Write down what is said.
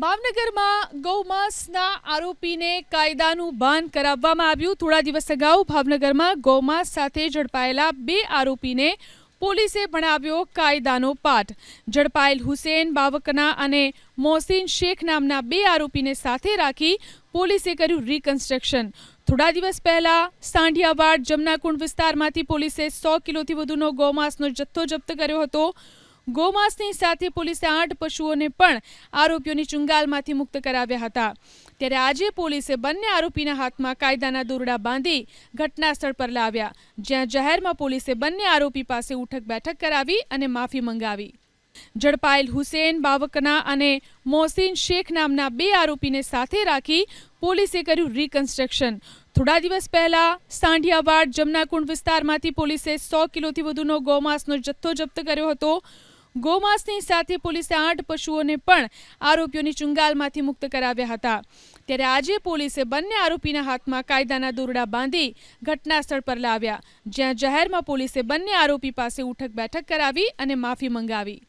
ભાવનગરમાં ગૌમાંસના આરોપીને કાયદાનું ભાન કરાવવામાં આવ્યું. થોડા દિવસ અગાઉ ભાવનગરમાં ગૌમાંસ સાથે ઝડપાયેલા બે આરોપીને પોલીસે ભણાવ્યો કાયદાનો પાઠ. ઝડપાયેલ હુસેન બાવકના અને મોહસિન શેખ નામના બે આરોપીને સાથે રાખી પોલીસે કર્યું રિકન્સ્ટ્રક્શન થોડા દિવસ પહેલા સાંઢિયાવાડ જમનાકુંડ વિસ્તારમાંથી પોલીસે સો કિલોથી વધુનો ગૌમાંસનો જથ્થો જપ્ત કર્યો હતો. ગોમાંસની સાથે પોલીસે આઠ પશુઓને પણ આરોપીઓની ચુંગાલમાંથી મુક્ત કરાવ્યા હતા. ત્યારે આજે પોલીસે બંને આરોપીના હાથમાં કાયદાના દોરડા બાંધી ઘટના સ્થળ પર લાવ્યા. જ્યાં જાહેરમાં પોલીસે બંને આરોપી પાસે ઉઠક બેઠક કરાવી અને માફી મંગાવી. ઝડપાયેલ હુસેન બાવકના અને મોહસિન શેખ નામના બે આરોપીને સાથે રાખી પોલીસે કર્યું રિકન્સ્ટ્રક્શન થોડા દિવસ પહેલા સાંઢિયાવાડ જમનાકુંડ વિસ્તારમાંથી પોલીસે સો કિલોથી વધુનો ગૌમાંસનો જથ્થો જપ્ત કર્યો હતો. ગૌમાંસની સાથે પોલીસે આઠ પશુઓને પણ આરોપીઓની ચુંગાલમાંથી મુક્ત કરાવ્યા હતા. ત્યારે આજે પોલીસે બંને આરોપીના હાથમાં કાયદાના દોરડા બાંધી ઘટના સ્થળ પર લાવ્યા. જ્યાં જાહેરમાં પોલીસે બંને આરોપી પાસે ઉઠક બેઠક કરાવી અને માફી મંગાવી.